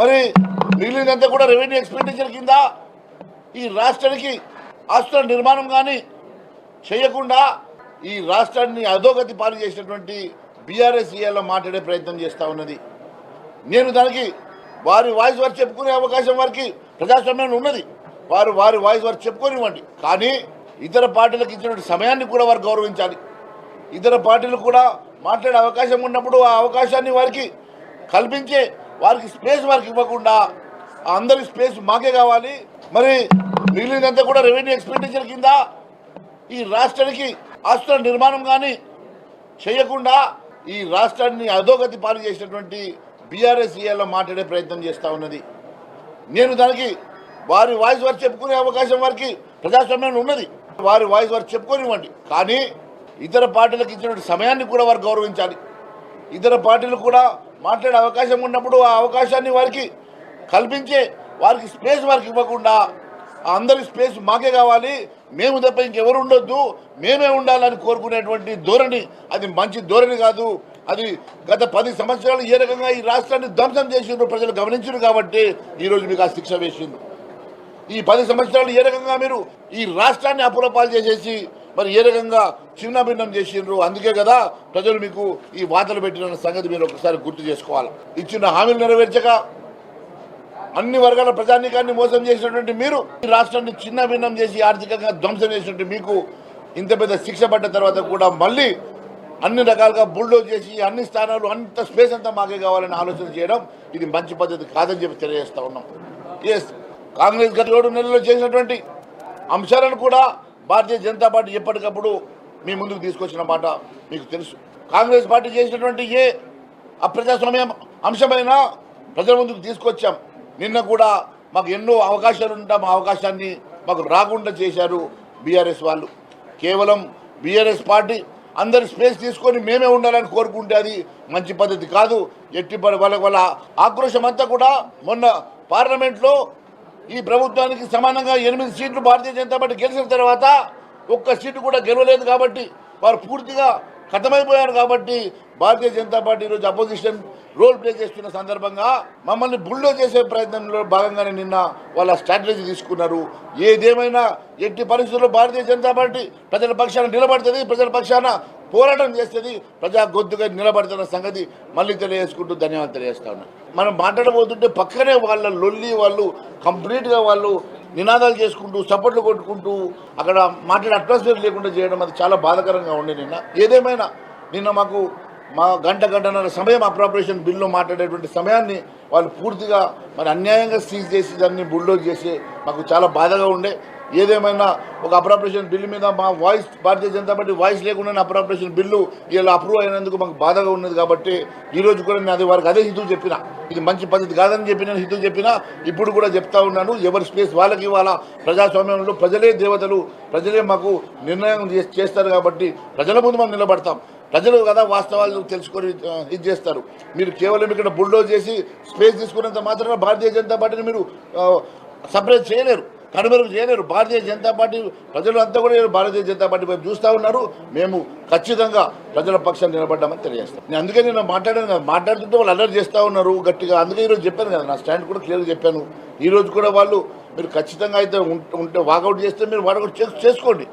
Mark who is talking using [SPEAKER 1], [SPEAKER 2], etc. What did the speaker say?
[SPEAKER 1] మరి మిగిలినంతా కూడా revenue expenditure కింద ఈ రాష్ట్రానికి ఆస్తుల నిర్మాణం కానీ చేయకుండా ఈ రాష్ట్రాన్ని అధోగతి పాలు చేసినటువంటి బీఆర్ఎస్ ఇయాల మాట్లాడే ప్రయత్నం చేస్తూ ఉన్నది. నేను దానికి వారి వాయిస్ వారు చెప్పుకునే అవకాశం వారికి ప్రజాస్వామ్యంలో ఉన్నది. వారు వారి వాయిస్ వారు చెప్పుకోనివ్వండి. కానీ ఇతర పార్టీలకు ఇచ్చినటువంటి సమయాన్ని కూడా వారు గౌరవించాలి. ఇతర పార్టీలు కూడా మాట్లాడే అవకాశం ఉన్నప్పుడు ఆ అవకాశాన్ని వారికి కల్పించే వారికి స్పేస్ వారికి ఇవ్వకుండా అందరి స్పేస్ మాకే కావాలి. మరి మిగిలినంతా కూడా రెవెన్యూ ఎక్స్పెండిచర్ కింద ఈ రాష్ట్రానికి ఆస్తుల నిర్మాణం కానీ చేయకుండా ఈ రాష్ట్రాన్ని అధోగతి పాలు చేసినటువంటి బీఆర్ఎస్ ఇయాల మాట్లాడే ప్రయత్నం చేస్తూ ఉన్నది. నేను దానికి వారి వాయిస్ వారు చెప్పుకునే అవకాశం వారికి ప్రజాస్వామ్యంలో ఉన్నది. వారి వాయిస్ వారు చెప్పుకోనివ్వండి. కానీ ఇతర పార్టీలకు ఇచ్చినటువంటి సమయాన్ని కూడా వారు గౌరవించాలి. ఇతర పార్టీలు కూడా మాట్లాడే అవకాశం ఉన్నప్పుడు ఆ అవకాశాన్ని వారికి కల్పించే వారికి స్పేస్ వారికి ఇవ్వకుండా అందరి స్పేస్ మాకే కావాలి. మేము తప్ప ఇంకెవరు ఉండొద్దు. మేమే ఉండాలని కోరుకునేటువంటి ధోరణి అది మంచి ధోరణి కాదు. అది గత పది సంవత్సరాలు ఏ రకంగా ఈ రాష్ట్రాన్ని ధ్వంసం చేసిండ్రు ప్రజలు గమనించారు కాబట్టి ఈరోజు మీకు ఆ శిక్ష వేసిండ్రు. ఈ పది సంవత్సరాలు ఏ రకంగా మీరు ఈ రాష్ట్రాన్ని అప్పులపాలు చేసేసి మరి ఏ రకంగా చిన్నభిన్నం చేసిండ్రు? అందుకే కదా ప్రజలు మీకు ఈ వార్తలు పెట్టిన సంగతి మీరు ఒకసారి గుర్తు చేసుకోవాలి. ఇచ్చిన హామీలు నెరవేర్చక అన్ని వర్గాల ప్రజానీకాన్ని మోసం చేసినటువంటి మీరు ఈ రాష్ట్రాన్ని చిన్న భిన్నం చేసి ఆర్థికంగా ధ్వంసం చేసినటువంటి మీకు ఇంత పెద్ద శిక్ష పడ్డ తర్వాత కూడా మళ్ళీ అన్ని రకాలుగా బుల్డోజ్ చేసి అన్ని స్థానాలు అంత స్పేస్ అంతా మాకే కావాలని ఆలోచన చేయడం ఇది మంచి పద్ధతి కాదని చెప్పి తెలియజేస్తా ఉన్నాం. ఎస్ కాంగ్రెస్ గత ఏడు నెలల్లో చేసినటువంటి అంశాలను కూడా భారతీయ జనతా పార్టీ ఎప్పటికప్పుడు మీ ముందుకు తీసుకొచ్చిన మాట మీకు తెలుసు. కాంగ్రెస్ పార్టీ చేసినటువంటి ఏ అప్రజాస్వామ్య అంశమైన ప్రజల ముందుకు తీసుకొచ్చాం. నిన్న కూడా మాకు ఎన్నో అవకాశాలు ఉంటాం మా అవకాశాన్ని మాకు రాకుండా చేశారు బీఆర్ఎస్ వాళ్ళు. కేవలం బీఆర్ఎస్ పార్టీ అందరి స్పేస్ తీసుకొని మేమే ఉండాలని కోరుకుంటే అది మంచి పద్ధతి కాదు. ఎట్టి వాళ్ళ వాళ్ళ ఆక్రోశం అంతా కూడా మొన్న పార్లమెంట్లో ఈ ప్రభుత్వానికి సమానంగా ఎనిమిది సీట్లు భారతీయ జనతా పార్టీ గెలిచిన తర్వాత ఒక్క సీటు కూడా గెలవలేదు కాబట్టి వారు పూర్తిగా ఖతమైపోయారు కాబట్టి భారతీయ జనతా పార్టీ ఈరోజు అపోజిషన్ రోల్ ప్లే చేస్తున్న సందర్భంగా మమ్మల్ని బుల్లో చేసే ప్రయత్నంలో భాగంగానే నిన్న వాళ్ళ స్ట్రాటజీ తీసుకున్నారు. ఏదేమైనా ఎట్టి పరిస్థితుల్లో భారతీయ జనతా పార్టీ ప్రజల పక్షాన నిలబడుతుంది ప్రజల పక్షాన పోరాటం చేస్తుంది ప్రజా గొంతుగా నిలబడుతున్న సంగతి మళ్ళీ తెలియజేసుకుంటూ ధన్యవాదాలు తెలియజేస్తా ఉన్నాను. మనం మాట్లాడబోతుంటే పక్కనే వాళ్ళ లొల్లి వాళ్ళు కంప్లీట్గా వాళ్ళు నినాదాలు చేసుకుంటూ సపోర్ట్లు కొట్టుకుంటూ అక్కడ మాట్లాడే అట్మాస్ఫియర్ లేకుండా చేయడం అది చాలా బాధాకరంగా ఉండే నిన్న. ఏదేమైనా నిన్న మాకు మా గంట గంటన్నర సమయం అప్రాపరేషన్ బిల్లు మాట్లాడేటువంటి సమయాన్ని వాళ్ళు పూర్తిగా మరి అన్యాయంగా సీజ్ చేసి దాన్ని బుల్డోజ్ చేసి మాకు చాలా బాధగా ఉండే. ఏదేమైనా ఒక అప్రాపరేషన్ బిల్లు మీద మా voice Bharatiya Janata party voice లేకుండా అప్రాపరేషన్ బిల్లు ఇలా అప్రూవ్ అయినందుకు మాకు బాధగా ఉన్నది కాబట్టి ఈరోజు కూడా నేను అది వారికి అదే హితువు చెప్పిన. ఇది మంచి పద్ధతి కాదని చెప్పి నేను హితువు చెప్పిన. ఇప్పుడు కూడా చెప్తా ఉన్నాను ఎవరి స్పేస్ వాళ్ళకి ఇవ్వాలా ప్రజాస్వామ్యంలో ప్రజలే దేవతలు ప్రజలే మాకు నిర్ణయం చే- చేస్తారు కాబట్టి ప్రజల ముందు మనం నిలబడతాం. ప్రజలు కదా వాస్తవాలు తెలుసుకొని ఇది చేస్తారు. మీరు కేవలం ఇక్కడ బుల్డోజ్ చేసి స్పేస్ తీసుకున్నంత మాత్రమే భారతీయ జనతా పార్టీని మీరు సపరేట్ చేయలేరు. కనుమరుగు చేయలేరు. భారతీయ జనతా పార్టీ ప్రజలు అంతా కూడా భారతీయ జనతా పార్టీ వైపు చూస్తూ ఉన్నారు. మేము ఖచ్చితంగా ప్రజల పక్షాన్ని నిలబడ్డామని తెలియజేస్తాం. నేను అందుకే నేను మాట్లాడాను కదా. మాట్లాడుతుంటే వాళ్ళు అలర్ట్ చేస్తూ ఉన్నారు గట్టిగా. అందుకే ఈరోజు చెప్పాను కదా. నా స్టాండ్ కూడా క్లియర్గా చెప్పాను. ఈరోజు కూడా వాళ్ళు మీరు ఖచ్చితంగా అయితే ఉంటే వాకౌట్ చేస్తే మీరు వాడకౌట్ చేసుకోండి.